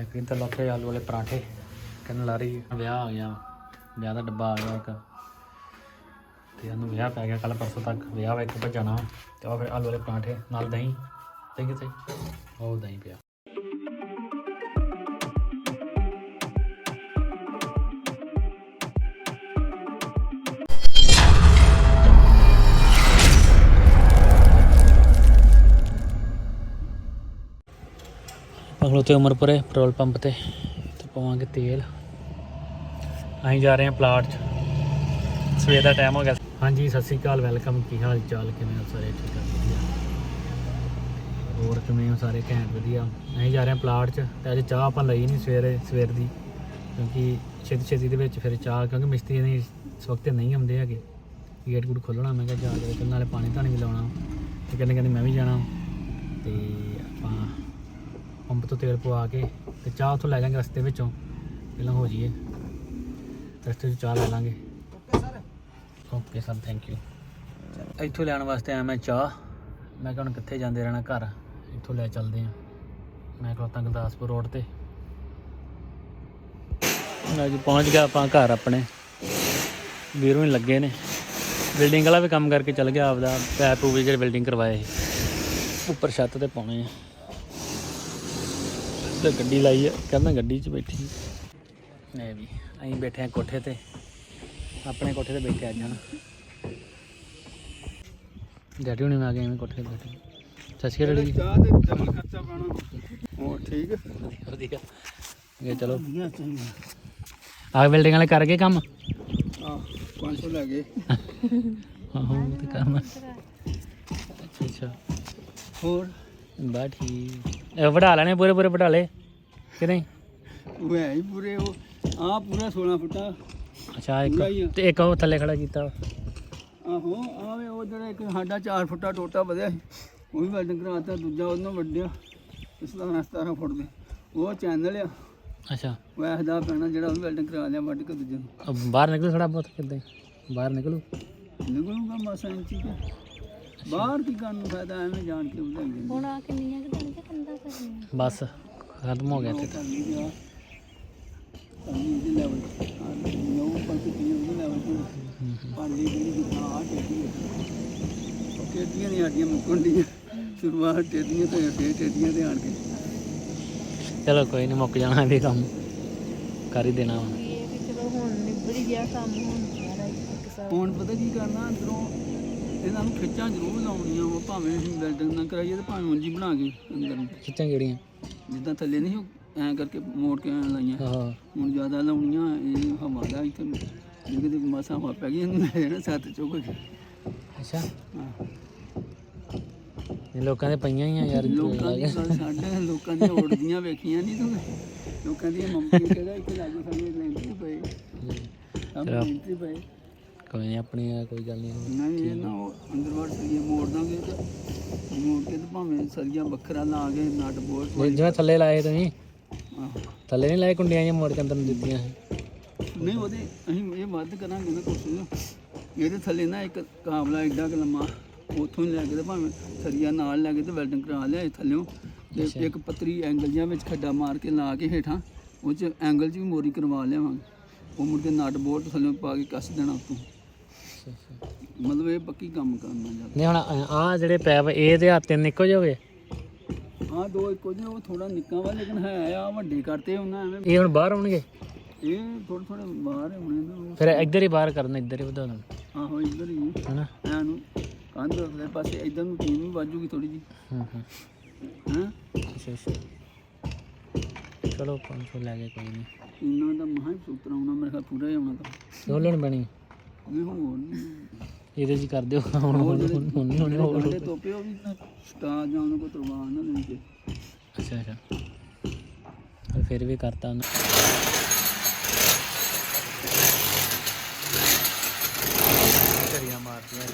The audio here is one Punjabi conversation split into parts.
ਇੱਕ ਇੰਦਰ ਲੱਖੇ ਆਲੂ ਵਾਲੇ ਪਰਾਂਠੇ ਕਹਿੰਨ ਲਾਰੀ। ਵਿਆਹ ਆ ਗਿਆ, ਵਿਆਹ ਦਾ ਡੱਬਾ ਆ ਗਿਆ ਇੱਕ। ਤੇ ਉਹਨੂੰ ਵਿਆਹ ਪੈ ਗਿਆ ਕੱਲ ਪਰਸੋਂ ਤੱਕ। ਵਿਆਹ ਵਾ ਇੱਕ ਭੱਜਣਾ ਤੇ ਉਹ ਫਿਰ ਆਲੂ ਵਾਲੇ ਪਰਾਂਠੇ, ਨਾਲ ਦਹੀਂ। ਦਹੀਂ ਕਿਤੇ ਉਹ ਦਹੀਂ ਪਿਆ। ਪੰਗਲੋ ਤੇ ਉਮਰਪੁਰੇ ਪੈਟਰੋਲ ਪੰਪ ਤੇ ਤੇ ਪਵਾਂਗੇ ਤੇਲ। ਅਸੀਂ ਜਾ ਰਹੇ ਹਾਂ ਪਲਾਟ 'ਚ। ਸਵੇਰ ਦਾ ਟਾਈਮ ਹੋ ਗਿਆ। ਹਾਂਜੀ, ਸਤਿ ਸ੍ਰੀ ਅਕਾਲ ਵੈਲਕਮ ਕੀ ਹਾਲ ਚਾਲ? ਕਿਵੇਂ ਹੋ ਸਾਰੇ? ਠੀਕ ਠਾਕ ਵਧੀਆ। ਹੋਰ ਕਿਵੇਂ ਹੋ ਸਾਰੇ? ਘੈਂਟ, ਵਧੀਆ। ਅਸੀਂ ਜਾ ਰਹੇ ਹਾਂ ਪਲਾਟ 'ਚ। ਤੇ ਅੱਜ ਚਾਹ ਆਪਾਂ ਲਈ ਨਹੀਂ ਸਵੇਰੇ, ਸਵੇਰ ਦੀ। ਕਿਉਂਕਿ ਛੇਤੀ ਛੇਤੀ ਦੇ ਵਿੱਚ ਫਿਰ ਚਾਹ, ਕਿਉਂਕਿ ਮਿਸਤਰੀ ਨੇ ਇਸ ਵਕਤ ਨਹੀਂ ਆਉਂਦੇ ਹੈਗੇ। ਗੇਟ ਗੁੱਟ ਖੋਲਣਾ, ਮੈਂ ਕਿਹਾ ਜਾ ਕੇ ਤੇ ਨਾਲੇ ਪਾਣੀ ਧਾਣੀ ਵੀ ਲਾਉਣਾ। ਤੇ ਕਹਿੰਦੇ ਕਹਿੰਦੇ ਮੈਂ ਵੀ ਜਾਣਾ। ਤੇ ਆਪਾਂ ਪੰਪ ਤੋਂ ਤੇਲ ਪਵਾ ਕੇ ਤੇ ਚਾਹ ਉੱਥੋਂ ਲੈ ਜਾਾਂਗੇ ਰਸਤੇ ਵਿੱਚੋਂ। ਪਹਿਲਾਂ ਹੋ ਜਾਈਏ। ਰਸਤੇ 'ਚ ਚਾਹ ਲੈ ਲਾਂਗੇ। ਓਕੇ ਸਰ ਥੈਂਕ ਯੂ ਇੱਥੋਂ ਲੈਣ ਵਾਸਤੇ ਆਇਆ ਮੈਂ ਚਾਹ। ਮੈਂ ਕਿਹਾ ਹੁਣ ਕਿੱਥੇ ਜਾਂਦੇ ਰਹਿਣਾ ਘਰ? ਇੱਥੋਂ ਲੈ ਚੱਲਦੇ ਆ। ਮੈਂ ਖਲੋਤਾ ਗੁਰਦਾਸਪੁਰ ਰੋਡ ਤੇ। ਅੱਜ ਪਹੁੰਚ ਗਿਆ ਆਪਾਂ ਘਰ ਆਪਣੇ। ਵੀਰੋਂ ਹੀ ਲੱਗੇ ਨੇ। ਬਿਲਡਿੰਗ ਵਾਲਾ ਵੀ ਕੰਮ ਕਰਕੇ ਚੱਲ ਗਿਆ ਆਪਦਾ ਪੈਪ ਪੂਪ ਜਿਹੜੇ ਬਿਲਡਿੰਗ ਕਰਵਾਏ ਸੀ। ਉੱਪਰ ਛੱਤ ਤੇ ਪਾਉਣੇ ਆ। ਤੇ ਗੱਡੀ ਲਾਈ ਆ ਕਹਿੰਦਾ ਗੱਡੀ 'ਚ ਬੈਠੀ ਨਹੀਂ ਵੀ ਅਸੀਂ ਬੈਠੇ ਆ ਕੋਠੇ ਤੇ। ਆਪਣੇ ਕੋਠੇ ਤੇ ਬੈਠੇ ਅੱਜ ਹਨਾ ਡੈਡੀ ਹੁਣੇ ਆ ਗਏ ਐਵੇਂ ਕੋਠੇ ਤੇ ਬੈਠੇ ਸਤਿ ਸ਼੍ਰੀ ਅਕਾਲ ਜੀ। ਚਾਹ ਤੇ ਡਬਲ ਖਰਚਾ ਪਾਣਾ ਹੋਰ ਠੀਕ ਵਧੀਆ ਵਧੀਆ। ਇਹ ਚਲੋ। ਆਹ ਬਿਲਡਿੰਗ ਵਾਲੇ ਕਰ ਗਏ ਕੰਮ? ਆ 500 ਲੈ ਗਏ। ਆਹੋ ਉਹ ਤੇ ਕੰਮ ਅੱਛਾ ਅੱਛਾ। ਹੋਰ? ਬਾ ਇਹ ਵਢਾ ਲੈਣੇ ਪੂਰੇ ਪੂਰੇ ਵਢਾ ਲਏ ਕਿ ਨਹੀਂ? ਉਹ ਹੈ ਹੀ ਪੂਰੇ ਉਹ ਆ ਪੂਰਾ 16 ਫੁੱਟਾ। ਅੱਛਾ ਪੂਰਾ ਹੀ ਆ। ਇੱਕ ਤੇ ਇੱਕ ਉਹ ਥੱਲੇ ਖੜਾ ਕੀਤਾ ਆਹੋ ਆਵੇ ਉਹ ਜਿਹੜਾ ਇੱਕ ਸਾਡਾ 4 ਫੁੱਟਾ ਟੋਟਾ ਵਧਿਆ ਸੀ ਉਹ ਵੀ ਵੈਲਡਿੰਗ ਕਰਾਤਾ ਦੂਜਾ ਉਹਨਾਂ ਵੱਡਿਆ ਇਸ ਦਾ 17 ਫੁੱਟ ਦੇ। ਉਹ ਚੈਨਲ ਆ। ਅੱਛਾ। ਵੈਸ ਦਾ ਪੈਣਾ ਜਿਹੜਾ ਉਹ ਵੈਲਡਿੰਗ ਕਰਾ ਲਿਆ ਵੱਢ ਕੇ ਦੂਜੇ ਨੂੰ। ਉਹ ਬਾਹਰ ਨਿਕਲ ਥੋੜਾ ਬਹੁਤ ਕਿੱਦਾਂ? ਬਾਹਰ ਨਿਕਲੂ? ਨਿਕਲੂਗਾ ਮਾਸਾ ਇੰਚੀ ਕੇ ਬਾਹਰ ਕੀ ਕਰਨ ਨੂੰ ਫਾਇਦਾ ਐਵੇਂ ਜਾਣ ਕੇ ਵਧਾਈ ਜਾਂਦੇ ਹੁਣ ਆ ਕਿੰਨੀਆਂ ਕਿ ਕਿ ਕੰਦਾ ਕਰਨੀਆਂ ਬਸ ਖਤਮ ਹੋ ਗਿਆ ਤੇ। ਗਿਆ ਲੈਵਲ ਆ ਨੋ ਉਹਦੇ ਲੈਵਲ ਤੇ ਪਾਲੀ ਜਿਹੜੀ ਜਿੱਦਾਂ ਆ ਟੇਡੀ ਉਹ ਟੇਡੀਆਂ ਨਹੀਂ ਸਾਡੀਆਂ ਮੁੱਕਣ ਦੀਆਂ ਸ਼ੁਰੂਆਤ ਟੇਡੀਆਂ ਤੇ ਫੇਰ ਟੇਡੀਆਂ ਤੇ ਆਣ ਕੇ। ਚਲੋ ਕੋਈ ਨਹੀਂ ਮੁੱਕ ਜਾਣਾ ਇਹ ਕੰਮ। ਕਰ ਹੀ ਦੇਣਾ ਹੁਣ ਇਹ ਵੀ ਚਲੋ ਹੁਣ ਨਿਬੜ ਗਿਆ ਕੰਮ ਸਾਰਾ ਹੁਣ ਪਤਾ ਕੀ ਕਰਨਾ ਅੰਦਰੋਂ ਇਹਨਾਂ ਨੂੰ ਖਿੱਚਾਂ ਜ਼ਰੂਰ ਲਾਉਣੀਆਂ ਉਹ ਭਾਵੇਂ ਅਸੀਂ ਬਿਲਡਿੰਗ ਨਾ ਕਰਾਈਏ ਤੇ ਭਾਵੇਂ ਉਂਝ ਹੀ ਬਣਾ ਕੇ ਅੰਦਰ ਨੂੰ। ਖਿੱਚਾਂ ਕਿਹੜੀਆਂ? ਜਿੱਦਾਂ ਥੱਲੇ ਨਹੀਂ ਐਂ ਕਰਕੇ ਮੋੜ ਕੇ ਐਂ ਲਾਈਆਂ। ਆਹੋ ਹੁਣ ਜ਼ਿਆਦਾ ਲਾਉਣੀਆਂ ਇਹ ਹਵਾ ਦਾ ਇੱਥੇ ਜੇ ਕਿਤੇ ਮਸਾ ਹਵਾ ਪੈ ਗਈ ਇਹਨੂੰ ਲੈ ਜਾਣਾ ਸੱਤ ਚੁੱਕ ਕੇ। ਅੱਛਾ। ਹਾਂ। ਇਹ ਲੋਕਾਂ ਦੇ ਪਈਆਂ ਹੀ ਆ ਯਾਰ ਲੋਕਾਂ ਦੀ ਗੱਲ ਛੱਡ ਲੋਕਾਂ ਦੀਆਂ ਉੜਦੀਆਂ ਵੇਖੀਆਂ ਨਹੀਂ ਤੂੰ। ਲੋਕਾਂ ਦੀਆਂ ਮੰਮੀ ਕਹਿੰਦਾ ਇੱਥੇ ਲਾਗੂ ਸਾਨੂੰ ਲੈਂਟਰੀ ਪਏ। ਸਾਨੂੰ ਲੈਂਟਰੀ ਪਏ। ਕੋਈ ਨਹੀਂ ਆਪਣੀ ਆ, ਕੋਈ ਗੱਲ ਨਹੀਂ ਨਹੀਂ ਇਹ ਨਾ ਉਹ ਅੰਦਰ ਵੜ ਸਰੀਏ ਮੋੜ ਦਾਂਗੇ ਤੇ ਮੋੜ ਕੇ ਤੇ ਭਾਵੇਂ ਸਰੀਆ ਵੱਖਰਾ ਲਾ ਕੇ ਨਟ ਬੋਲਟ ਜੇ- ਜਿਵੇਂ ਥੱਲੇ ਲਾਏ ਤੁਸੀਂ। ਥੱਲੇ ਨਹੀਂ ਲਾਏ ਕੁੰਡੀਆਂ ਜਿਹੀਆਂ ਮੋੜ ਕੇ ਅੰਦਰ ਨੂੰ ਦਿੱਤੀਆਂ ਨਹੀਂ ਉਹਦੇ ਅਸੀਂ ਇਹ ਵੱਧ ਕਰਾਂਗੇ ਨਾ ਕੁਛ। ਇਹਦੇ ਥੱਲੇ ਨਾ ਇੱਕ ਕਾਬਲਾ ਐਡਾ ਕੁ ਲੰਮਾ ਉੱਥੋਂ ਲੈ ਕੇ ਤੇ ਭਾਵੇਂ ਸਰੀਆ ਨਾਲ ਲੈ ਕੇ ਤੇ ਵੈਲਡਿੰਗ ਕਰਾ ਲਿਆ ਇਹ ਥੱਲਿਓਂ। ਤੇ ਇੱਕ ਪਤਰੀ ਐਂਗਲ ਜਿਹਾ ਵਿੱਚ ਖੱਡਾ ਮਾਰ ਕੇ ਲਾ ਕੇ ਹੇਠਾਂ ਉਹ ਚ ਐਂਗਲ 'ਚ ਵੀ ਮੋਰੀ ਕਰਵਾ ਲਿਆਵਾਂਗੇ। ਉਹ ਮੁੜ ਕੇ ਨਟ ਬੋਲਟ ਥੱਲੇ ਪਾ ਕੇ ਕੱਸ ਦੇਣਾ ਉੱਤੋਂ ਮਤਲਬ ਇਹ ਪੱਕੀ ਕੰਮ ਕਰਨਾ ਜਾਂਦਾ ਨਹੀਂ ਹੁਣ ਆ ਜਿਹੜੇ ਪੈਪ ਇਹ ਤੇ ਹੱਥ ਇੱਕੋ ਜਿਹੇ ਹੋ ਦੋ ਇੱਕੋ ਜਿਹੇ ਉਹ ਥੋੜਾ ਨਿੱਕਾ ਵਾ ਲੇਕਿਨ ਹੈ ਆ ਵੱਡੇ ਕਰਤੇ ਉਹਨਾਂ ਐਵੇਂ ਇਹ ਹੁਣ ਬਾਹਰ ਆਉਣਗੇ? ਇਹ ਥੋੜੇ ਥੋੜੇ ਬਾਹਰ ਹੋਣੇ ਨਾ ਫਿਰ ਇੱਧਰ ਹੀ ਬਾਹਰ ਕਰਨਾ ਇੱਧਰ ਹੀ ਵਧਾ ਦੇਣਾ। ਉਹ। ਆਹੋ ਇੱਧਰ ਹੀ। ਹਨਾ? ਐ ਨੂੰ ਕੰਧ ਦੇ ਪਾਸੇ ਇੱਧਰ ਨੂੰ ਟੀਮ ਵੀ ਵਾਜੂਗੀ ਥੋੜੀ ਜੀ ਹੂੰ ਹੂੰ। ਹਾਂ? ਅੱਛਾ ਅੱਛਾ। ਚਲੋ 500 ਲੈ ਗਏ ਕੋਈ ਨਹੀਂ। ਇਹਨਾਂ ਦਾ ਮਹਾਂ ਸੂਤਰ ਆਉਣਾ ਮੇਰੇ ਖਿਆਲ ਪੂਰਾ ਹੀ ਆਉਣਾ ਤਾਂ। ਦੋਲਣ ਬਣੀ। ਨਹੀਂ ਹੋਰ ਨਹੀਂ। ਇਹਦੇ ਚ ਕਰ ਦਿਓ ਹੁਣ ਹੁਣ ਨਹੀਂ ਹੋਣੇ ਹੋਰ ਜਿਹੜੇ ਤੋਪੇ ਉਹ ਵੀ ਸਟਾ ਜਾਂ ਉਹਨਾਂ ਕੋ ਤਰਵਾ ਨਾ ਲੈਣ ਕੇ। ਅੱਛਾ ਅੱਛਾ। ਪਰ ਫਿਰ ਵੀ ਕਰਤਾ ਉਹਨੇ। ਝਰੀਆਂ ਮਾਰਦੀਆਂ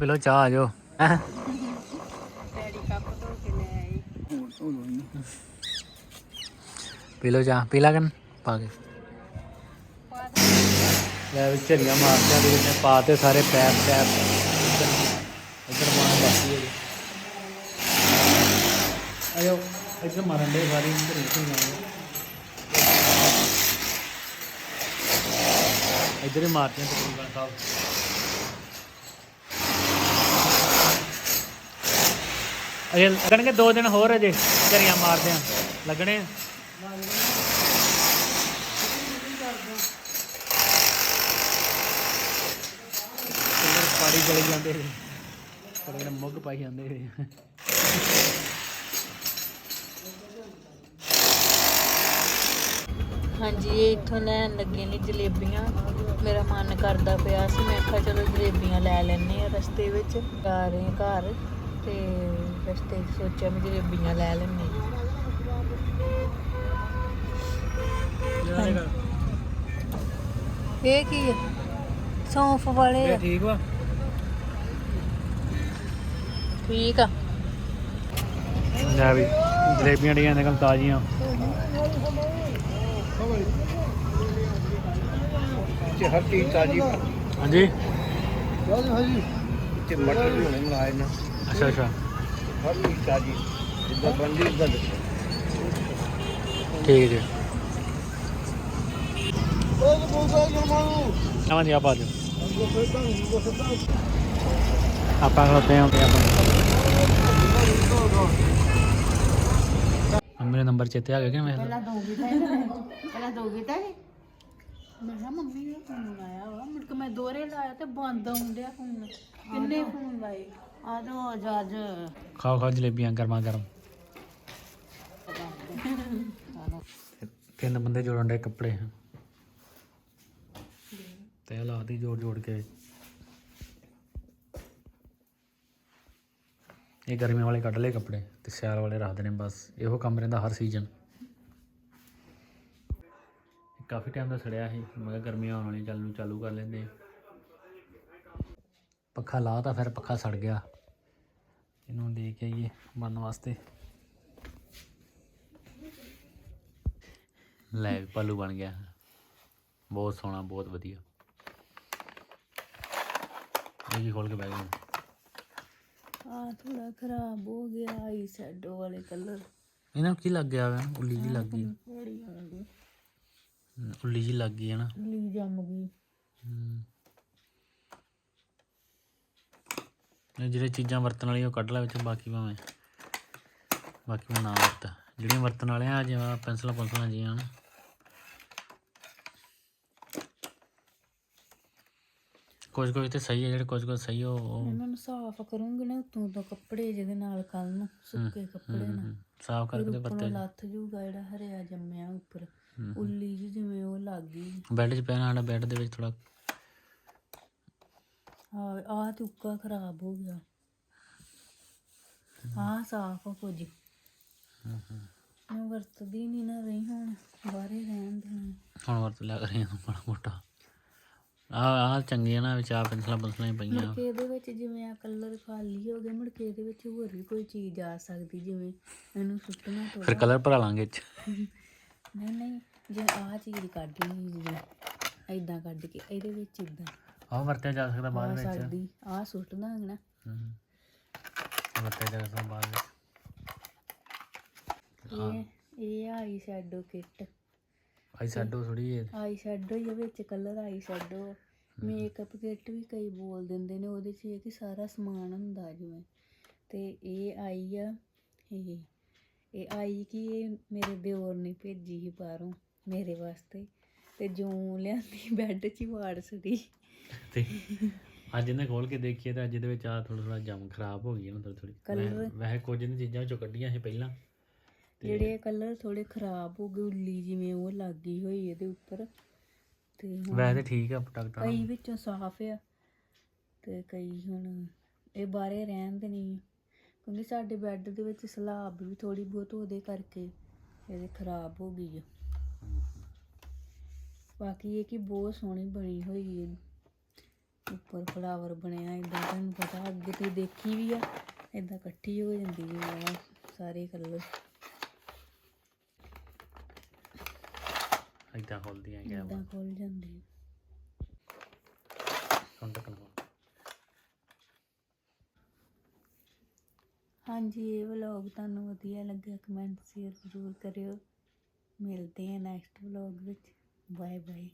ਬਿਲੋ ਚਾਹ ਆ ਜਾਓ ਪੀ ਲੋ ਜਾ ਪੀ ਲਾ ਪਾ ਕੇ। ਲੈ ਵਿੱਚ ਝਰੀਆਂ ਮਾਰਦੇ ਦੇ ਵਿੱਚ ਪਾ ਸਾਰੇ ਪੈਰ ਪੈਪ। ਇੱਧਰ ਮਾਰਨ ਬਾਕੀ ਹੈ ਆਇਓ, ਇੱਧਰ ਮਾਰਨ ਦੇ ਵਾਰੀ ਇੱਧਰ ਹੀ ਜਾਣਾ ਇੱਧਰ ਹੀ ਮਾਰਤੀਆਂ ਤਕਰੀਬਨ ਸਭ। ਅਜੇ ਲੱਗਣਗੇ ਦੋ ਦਿਨ ਹੋਰ ਅਜੇ ਝਰੀਆਂ ਮਾਰਦੇ ਆ। ਲੱਗਣੇ ਆ ਕਲਰ ਚਲੇ ਜਾਂਦੇ ਨੇ। ਕਦੇ ਮੁੱਗ ਪਾਈ ਜਾਂਦੇ ਨੇ। ਹਾਂਜੀ, ਇਹ ਇੱਥੋਂ ਲੈਣ ਲੱਗੇ ਨੇ ਜਲੇਬੀਆਂ। ਮੇਰਾ ਮਨ ਕਰਦਾ ਪਿਆ ਸੀ, ਮੈਂ ਕਿਹਾ ਚਲੋ ਜਲੇਬੀਆਂ ਲੈ ਲੈਣੇ ਆ ਰਸਤੇ ਵਿੱਚ। ਜਾ ਰਹੇ ਘਰ ਤੇ ਰਸਤੇ 'ਚ ਸੋਚਿਆ ਮੈਂ ਜਲੇਬੀਆਂ ਲੈ ਲੈਣੇ ਇਹ ਕੀ ਹੈ ਸੌਂਫ ਵਾਲੇ ਆ। ਠੀਕ ਵਾ? ਠੀਕ ਆ। ਲੈ ਵੀ ਜਲੇਬੀਆਂ ਡੀਆਂ ਨਿਕਲ ਤਾਜ਼ੀਆਂ। ਤੇ ਹਰ ਚੀਜ਼ ਤਾਜੀ। ਹਾਂਜੀ? ਹਾਂਜੀ ਤੇ ਮਟਰ ਵੀ ਹੋਣੇ ਮਿਲਾਏ ਨਾ। ਅੱਛਾ ਅੱਛਾ। ਹਰ ਚੀਜ਼ ਤਾਜੀ। ਜਿੱਦਾਂ ਬੰਦੀ ਇਦਾਂ ਠੀਕ ਜੀ। ਆ ਜਾਓ ਆਪਾਂ ਖਲੋਤੇ ਹਾਂ ਤੇ ਆਪਾਂ ਮੰਮੀ ਦਾ ਨੰਬਰ ਚੇਤੇ ਆ ਗਿਆ ਕਿ ਨਹੀਂ ਵੇਖ ਲਓ। ਦੋਗੀ ਤਾਂ ਪਹਿਲਾਂ ਦੋਗੀ ਤਾਂ ਮੈਂ ਕਿਹਾ ਮੰਮੀ ਦਾ ਫੋਨ ਆਇਆ ਵਾ ਮੁੜ ਕੇ ਮੈਂ ਦੋਰੇ ਲਾਇਆ ਤੇ ਬੰਦ ਹੁੰਦਿਆ ਫੋਨ ਕਿੰਨੇ ਫੋਨ ਲਾਏ ਆ ਦੋ ਜੱਜ ਖਾਓ ਖਾਓ ਜਲੇਬੀਆਂ ਗਰਮਾ ਗਰਮ ਤਿੰਨ ਬੰਦੇ ਜੋੜਨ ਦੇ ਕੱਪੜੇ ਤੇ ਲਾਤੀ ਜੋੜ ਜੋੜ ਕੇ। ਇਹ ਗਰਮੀਆਂ ਵਾਲੇ ਕੱਢ ਲਏ ਕੱਪੜੇ ਤੇ ਸਿਆਲ ਵਾਲੇ ਰੱਖ ਦੇਣੇ ਬਸ, ਇਹੋ ਕੰਮ ਰਹਿੰਦਾ ਹਰ ਸੀਜ਼ਨ ਕਾਫੀ ਟਾਈਮ ਦਾ ਸੜਿਆ ਸੀ, ਮੈਂ ਕਿਹਾ ਗਰਮੀਆਂ ਆਉਣ ਵਾਲੀ ਚੱਲ ਨੂੰ ਚਾਲੂ ਕਰ ਲੈਂਦੇ ਪੱਖਾ ਲਾ ਤਾਂ ਫਿਰ ਪੱਖਾ ਸੜ ਗਿਆ। ਇਹਨੂੰ ਲੈ ਕੇ ਆਈਏ ਬਣਨ ਵਾਸਤੇ। ਲੈ ਵੀ ਪੱਲੂ ਬਣ ਗਿਆ। ਬਹੁਤ ਸੋਹਣਾ, ਬਹੁਤ ਵਧੀਆ। ਇਹ ਵੀ ਖੋਲ ਕੇ ਬਹਿ ਗਏ? ਆ ਥੋੜਾ ਖਰਾਬ ਹੋ ਗਿਆ ਆਈ ਸ਼ੈਡੋ ਵਾਲੇ ਕਲਰ ਇਹਨਾਂ ਨੂੰ ਕੀ ਲੱਗ ਗਿਆ ਵਾ? ਉੱਲੀ ਜੀ ਲੱਗ ਗਈ। ਥੋੜੀ ਉੱਲੀ ਜੀ ਲੱਗ ਗਈ ਹੈ ਨਾ ਲੀ ਜੰਮ ਗਈ। ਹਮ। ਇਹ ਜਿਹੜੇ ਚੀਜ਼ਾਂ ਵਰਤਣ ਵਾਲੀਆਂ ਉਹ ਕੱਢ ਲੈ ਵਿੱਚ ਬਾਕੀ ਭਾਵੇਂ ਬਾਕੀ ਮੈਂ ਨਾ ਵਰਤ ਜਿਹੜੀਆਂ ਵਰਤਣ ਵਾਲੀਆਂ ਆ ਜਿਵੇਂ ਪੈਨਸਲਾਂ ਪੈਨਸਲਾਂ ਜੀਆਂ ਨਾ ਕੁਝ ਕੁਝ ਤੇ ਸਹੀ ਹੈ ਜਿਹੜੇ ਕੁਝ ਕੁਝ ਸਹੀ ਉਹ ਉਹ ਇਹਨਾਂ ਨੂੰ ਸਾਫ਼ ਕਰੂੰਗੀ ਨਾ ਉਤੋਂ ਤੋਂ ਕੱਪੜੇ ਜਿਹਦੇ ਨਾਲ ਕੱਲ ਨੂੰ ਸੁੱਕੇ ਕੱਪੜੇ ਨਾਲ ਸਾਫ਼ ਕਰਕੇ ਤੇ ਉੱਪਰੋਂ ਵਰਤੇ ਲੱਥ ਜੂਗਾ ਜਿਹੜਾ ਹਰਿਆ ਜੰਮਿਆ ਉੱਪਰ। ਉੱਲੀ ਜੀ ਜਿਵੇਂ ਉਹ ਲੱਗ ਗਈ। ਬੈੱਡ 'ਚ ਪੈਣਾ ਸਾਡਾ ਬੈੱਡ ਦੇ ਵਿੱਚ ਥੋੜਾ ਆ ਆ ਤੇ ਉੱਕਾ ਖਰਾਬ ਹੋ ਗਿਆ। ਆ ਸਾਫ਼ ਆ ਕੁਝ। ਮੈਂ ਵਰਤਦੀ ਨਹੀਂ ਨਾ ਰਹੀ ਹੁਣ ਬਾਹਰੇ ਰਹਿਣ ਦੇਣਾ। ਹੁਣ ਵਰਤ ਲਿਆ ਕਰੇ ਮਾੜਾ ਮੋਟਾ। ਆ ਆ ਚੰਗੀਆਂ ਨਾ ਵਿੱਚ ਆ ਪੈਨਸਲਾਂ ਪੈਨਸਲਾਂ ਹੀ ਪਈਆਂ। ਮੁੜ ਕੇ ਇਹਦੇ ਵਿੱਚ ਜਿਵੇਂ ਆ ਕਲਰ ਖਾਲੀ ਹੋ ਗਿਆ ਮੁੜ ਕੇ ਇਹਦੇ ਵਿੱਚ ਹੋਰ ਵੀ ਕੋਈ ਚੀਜ਼ ਆ ਸਕਦੀ ਜਿਵੇਂ ਇਹਨੂੰ ਸੁੱਟਣਾ ਤੋਂ ਫਿਰ ਕਲਰ ਭਰਾ ਲਾਂਗੇ ਇਹ 'ਚ। ਨਹੀਂ ਨਹੀਂ ਜੇ ਆ ਚੀਜ਼ ਕੱਢ ਲਈ ਜਿਵੇਂ ਐਦਾਂ ਕੱਢ ਕੇ ਇਹਦੇ ਵਿੱਚ ਇਦਾਂ ਆਹ ਵਰਤਿਆ ਜਾ ਸਕਦਾ ਆ ਬਾਅਦ ਵਿੱਚ। ਸਕਦੀ ਆ ਸੁੱਟ ਦਾਂਗੇ ਨਾ। ਹਮ। ਵਰਤਿਆ ਜਾ ਸਕਦਾ ਬਾਅਦ ਵਿੱਚ। ਇਹ ਇਹ eye shadow kit. Eye shadow ਥੋੜੀ ਇਹ ਆਈ ਸ਼ੈਡੋ ਹੀ ਆ, ਵਿੱਚ colour eye shadow. Makeup kit ਵੀ ਕਈ ਬੋਲ ਦਿੰਦੇ ਨੇ ਉਹਦੇ 'ਚ ਇਹ ਕਿ ਸਾਰਾ ਸਮਾਨ ਹੁੰਦਾ ਜਿਵੇਂ। ਤੇ ਇਹ ਆਈ ਆ ਇਹ ਇਹ ਆਈ ਕਿ ਇਹ ਮੇਰੇ ਦਿਓਰ ਨੇ ਭੇਜੀ ਸੀ ਬਾਹਰੋਂ ਮੇਰੇ ਵਾਸਤੇ ਤੇ ਜੂੰ ਲਿਆਂਦੀ ਬੈੱਡ 'ਚ ਹੀ ਵਾੜ ਸੜੀ ਤੇ ਅੱਜ ਇਹਨੇ ਖੋਲ ਕੇ ਦੇਖੀਏ ਤਾਂ ਅੱਜ ਇਹਦੇ ਵਿੱਚ ਆ ਥੋੜਾ ਥੋੜਾ ਜੰਮ ਖਰਾਬ ਹੋ ਗਈ ਨਾ ਥੋੜੀ ਵੈਸੇ ਕੁਝ ਇਹਨਾਂ ਚੀਜ਼ਾਂ ਵਿੱਚੋਂ ਕੱਢੀਆਂ ਸੀ ਪਹਿਲਾਂ। ਜਿਹੜੇ ਕਲਰ ਥੋੜੇ ਖਰਾਬ ਹੋ ਗਏ ਉੱਲੀ ਜਿਵੇਂ ਉਹ ਲੱਗ ਹੋਈ ਇਹਦੇ ਉੱਪਰ। ਤੇ ਹੁਣ ਵੈਸੇ ਤਾਂ ਠੀਕ ਆ ਪ੍ਰੋਡਕਟ ਕਈ ਵਿੱਚੋਂ ਸਾਫ਼ ਆ ਤੇ ਕਈ ਹੁਣ ਇਹ ਬਾਰੇ ਰਹਿਣ ਦੇ ਨਹੀਂ। ਕਿਉਂਕਿ ਸਾਡੇ ਬੈੱਡ ਦੇ ਵਿੱਚ ਸਲਾਬ ਵੀ ਥੋੜੀ ਬਹੁਤ ਉਹਦੇ ਕਰਕੇ ਇਹਦੇ ਖਰਾਬ ਹੋ ਗਈ ਆ। ਬਾਕੀ ਇਹ ਕਿ ਬਹੁਤ ਸੋਹਣੀ ਬਣੀ ਹੋਈ ਹੈ ਉੱਪਰ ਫਲਾਵਰ ਬਣਿਆ ਇਦਾਂ ਤੁਹਾਨੂੰ ਪਤਾ ਅੱਗੇ ਤੇ ਦੇਖੀ ਵੀ ਆ ਇਦਾਂ ਇਕੱਠੀ ਹੋ ਜਾਂਦੀ ਹੈ ਸਾਰੇ ਕਲਰ ਇਦਾਂ ਖੋਲਦੀਆਂ ਗਿਆ ਇਦਾਂ ਖੁੱਲ ਜਾਂਦੀ ਹੁਣ ਤੱਕ ਨਾ ਹਾਂਜੀ ਇਹ ਵਲੌਗ ਤੁਹਾਨੂੰ ਵਧੀਆ ਲੱਗਿਆ ਕਮੈਂਟ ਸ਼ੇਅਰ ਜ਼ਰੂਰ ਕਰਿਓ। ਮਿਲਦੇ ਹਾਂ ਨੈਕਸਟ ਵਲੌਗ ਵਿੱਚ। Bye bye